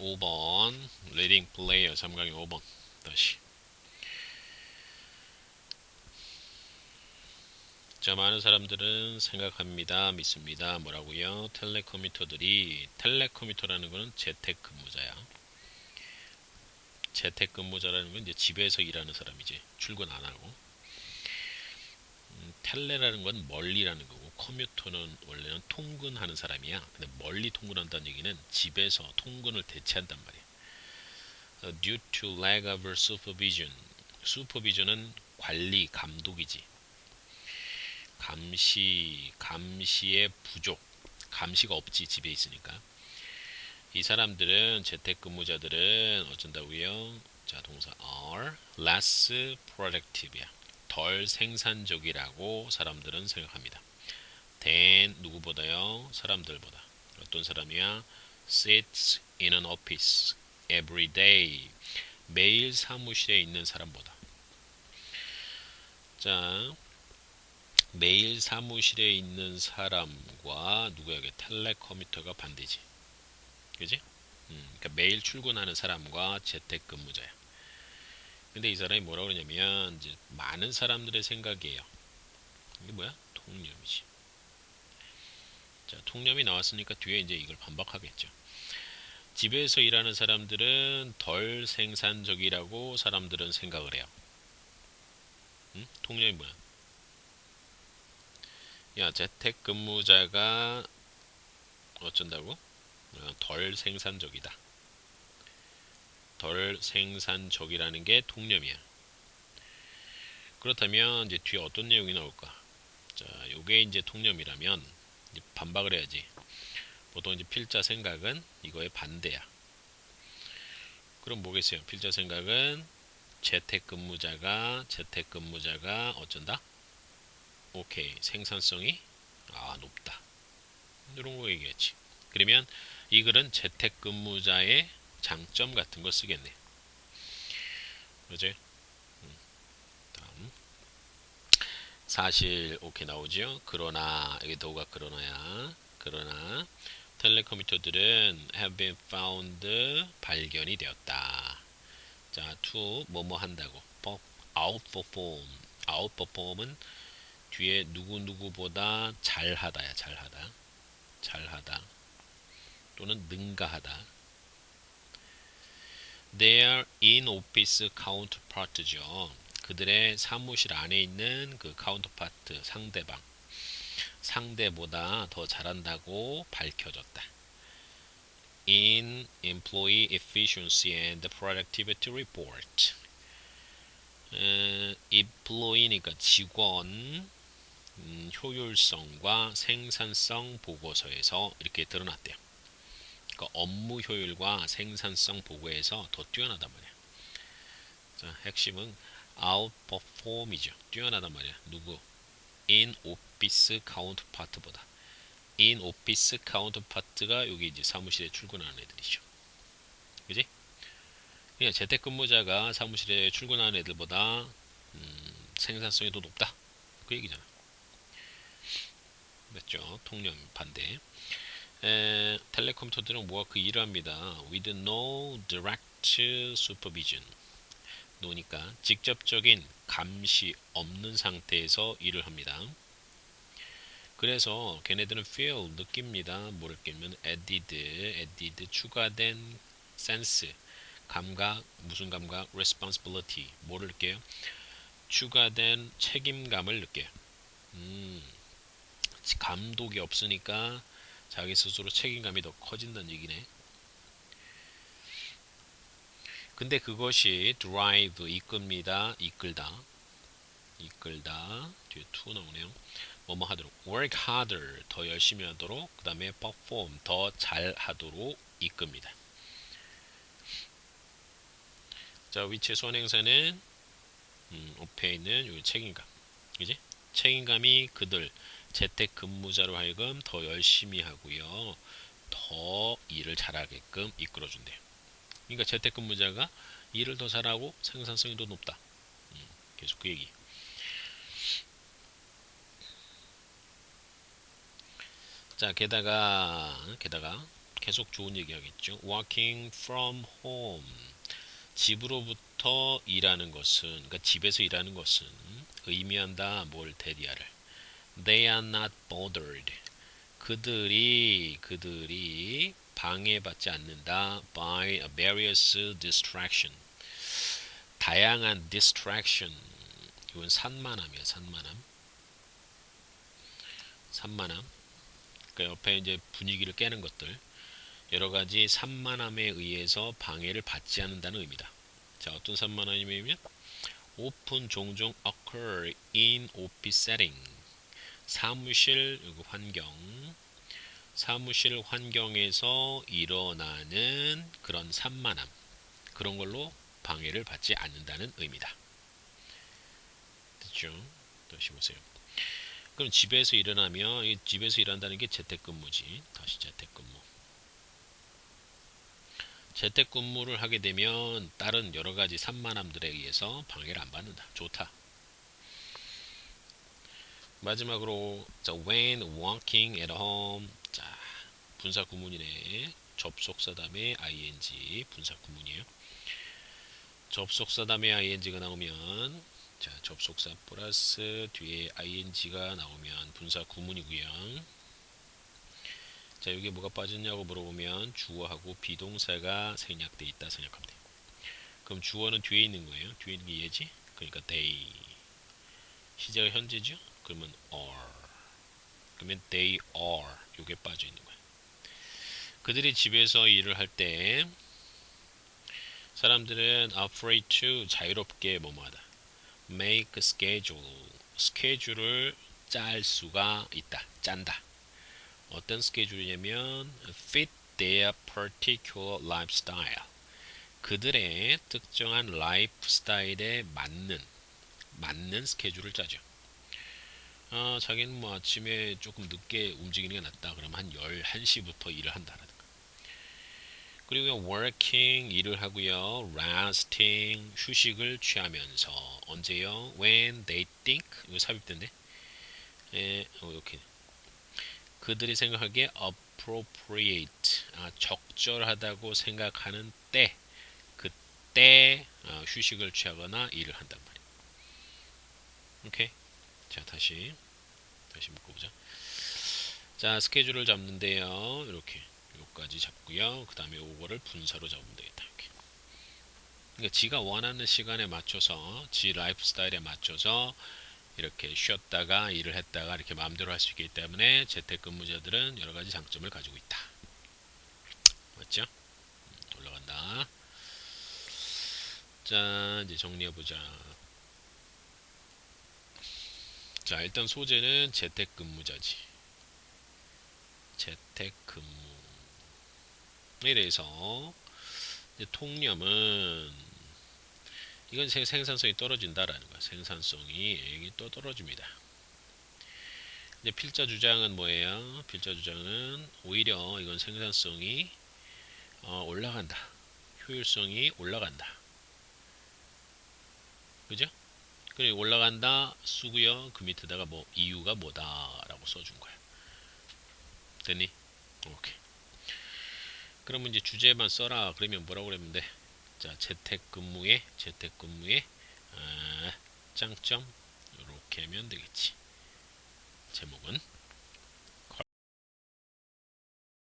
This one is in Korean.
5번. 리딩 플레이어 3강의 5번. 다시. 자 많은 사람들은 생각합니다. 믿습니다. 뭐라고요? 텔레컴퓨터들이 텔레컴퓨터라는 거는 재택근무자야. 재택근무자라는 건 이제 집에서 일하는 사람이지. 출근 안 하고. 음, 텔레라는 건 멀리라는 거고 컴퓨터는 원래는 통근하는 사람이야. 근데 멀리 통근한다는 얘기는 집에서 통근을 대체한단 말이야. uh, due to lack of supervision. supervision은 관리 감독이지. 감시 감시의 부족. 감시가 없지 집에 있으니까. 이 사람들은 재택근무자들은 어쩐다고요? 자 동사 are less productive야. 덜 생산적이라고 사람들은 생각합니다. Than 누구보다요? 사람들보다 어떤 사람이야? sits in an office every day 매일 사무실에 있는 사람보다 자 매일 사무실에 있는 사람과 누구에게 텔레컴퓨터가 반대지. 그지? 음, 그러니까 매일 출근하는 사람과 재택근무자야. 근데 이 사람이 뭐라고 그러냐면 이제 많은 사람들의 생각이에요. 이게 뭐야? 통념이지. 자, 통념이 나왔으니까 뒤에 이제 이걸 반박하겠죠. 집에서 일하는 사람들은 덜 생산적이라고 사람들은 생각을 해요. 음? 통념이 뭐야? 야 재택 근무자가 어쩐다고? 어, 덜 생산적이다. 덜 생산적이라는 게 통념이야. 그렇다면 이제 뒤에 어떤 내용이 나올까? 자, 요게 이제 통념이라면 반박을 해야지. 보통 이제 필자 생각은 이거의 반대야. 그럼 뭐겠어요? 필자 생각은 재택근무자가 재택근무자가 어쩐다? 오케이 생산성이 아 높다 이런 거 얘기했지 그러면 이 글은 재택근무자의 장점 같은 거 쓰겠네 그지 음, 다음 사실 오케이 나오죠? 그러나 여기 도가 그러나야. 그러나 텔레컴퓨터들은 have been found 발견이 되었다. 자 to 뭐뭐 한다고. Outperform outperform은 뒤에 누구누구보다 잘하다야 잘하다. 잘하다. 또는 능가하다. Their in-office counterpart죠 그들의 사무실 안에 있는 그 카운터파트 상대방 상대보다 더 잘한다고 밝혀졌다 in employee efficiency and productivity report 에, employee니까 직원 음, 효율성과 생산성 보고서에서 이렇게 드러났대요. 그러니까 업무 효율과 생산성 보고에서 더 뛰어나단 말이야. 자, 핵심은 outperform이죠. 뛰어나단 말이야. 누구? in office counterpart보다. in office counterpart가 여기 이제 사무실에 출근하는 애들이죠. 그지? 그냥 재택근무자가 사무실에 출근하는 애들보다 음, 생산성이 더 높다. 그 얘기잖아. 맞죠? 통념 반대. 에, 텔레컴퓨터들은 뭐가 그 일을 합니다. with no direct supervision. 노니까 직접적인 감시 없는 상태에서 일을 합니다. 그래서 걔네들은 feel 느낍니다. 뭐를 끼면 added, added 추가된 sense 감각 무슨 감각 responsibility 뭐를 느껴요? 추가된 책임감을 느껴요. 음, 감독이 없으니까 자기 스스로 책임감이 더 커진다는 얘기네. 근데 그것이 drive 이끕니다. 이끌다. 이끌다. 뒤에 to 나오네요. 뭐뭐 하도록 work harder 더 열심히 하도록 그 다음에 perform 더 잘 하도록 이끕니다. 자 위치의 선행사는 음, 옆에 있는 요 책임감 그지? 책임감이 그들 재택근무자로 하여금 더 열심히 하고요 더 일을 잘하게끔 이끌어준대요 그러니까 재택근무자가 일을 더 잘하고 생산성이 더 높다 음, 계속 그 얘기 자 게다가 게다가 계속 좋은 얘기 하겠죠. Working from home. 집으로부터 일하는 것은, 그러니까 집에서 일하는 것은 의미한다 뭘 대리하를. They are not bothered. 그들이 그들이 방해받지 않는다 by various distraction. 다양한 distraction. 이건 산만함이야, 산만함. 산만함. 그 옆에 이제 분위기를 깨는 것들. 여러 가지 산만함에 의해서 방해를 받지 않는다는 의미다. 자, 어떤 산만함이면 open 종종 occur in office setting. 사무실 환경 사무실 환경에서 일어나는 그런 산만함 그런 걸로 방해를 받지 않는다는 의미다. 됐죠? 다시 보세요. 그럼 집에서 일어나면 집에서 일한다는 게 재택근무지. 다시 재택근무. 재택근무를 하게 되면 다른 여러 가지 산만함들에 의해서 방해를 안 받는다. 좋다. 마지막으로 자, when working at home 자 분사 구문이네. 접속사 다음에 ing 분사 구문이에요. 접속사 다음에 ing가 나오면 자 접속사 플러스 뒤에 ing가 나오면 분사 구문이고요. 자 여기 뭐가 빠졌냐고 물어보면 주어하고 비동사가 생략돼 있다 생략하면 돼요. 그럼 주어는 뒤에 있는 거예요. 뒤에 있는 게 얘지? 그러니까 they. 시제가 현재죠? 그러면 are 그러면 they are. 요게 빠져 있는 거야. 그들이 집에서 일을 할 때 사람들은 free to 자유롭게 뭐뭐하다. make schedule 스케줄을 짤 수가 있다. 짠다. 어떤 스케줄이냐면 fit their particular lifestyle 그들의 특정한 라이프 스타일에 맞는 맞는 스케줄을 짜죠. 아, 자기는 뭐 아침에 조금 늦게 움직이는 게 낫다. 그럼 한 11시부터 일을 한다라든가. 그리고 working 일을 하고요. resting 휴식을 취하면서 언제요? when they think 이거 삽입된데. 예, 어, 이렇게 그들이 생각하기에 appropriate 아, 적절하다고 생각하는 때 그때 어, 휴식을 취하거나 일을 한단 말이에요. 오케이. 자 다시 다시 묶어보자 자 스케줄을 잡는데요 이렇게 요까지 잡고요. 그 다음에 요거를 분사로 잡으면 되겠다 이렇게. 그러니까 지가 원하는 시간에 맞춰서 지 라이프 스타일에 맞춰서 이렇게 쉬었다가 일을 했다가 이렇게 마음대로 할 수 있기 때문에 재택근무자들은 여러 가지 장점을 가지고 있다. 맞죠? 음, 올라간다. 자 이제 정리해보자. 자 일단 소재는 재택근무자지. 재택근무 에 대해서 통념은 이건 생산성이 떨어진다라는 거야 생산성이 또 떨어집니다 이제 필자 주장은 뭐예요 필자 주장은 오히려 이건 생산성이 어, 올라간다 효율성이 올라간다 그죠 그리고 올라간다 쓰고요. 그 밑에다가 뭐 이유가 뭐다라고 써준 거야. 됐니? 오케이. 그러면 이제 주제만 써라. 그러면 뭐라고 돼? 자, 재택근무에 재택근무에 아, 장점 이렇게 하면 되겠지. 제목은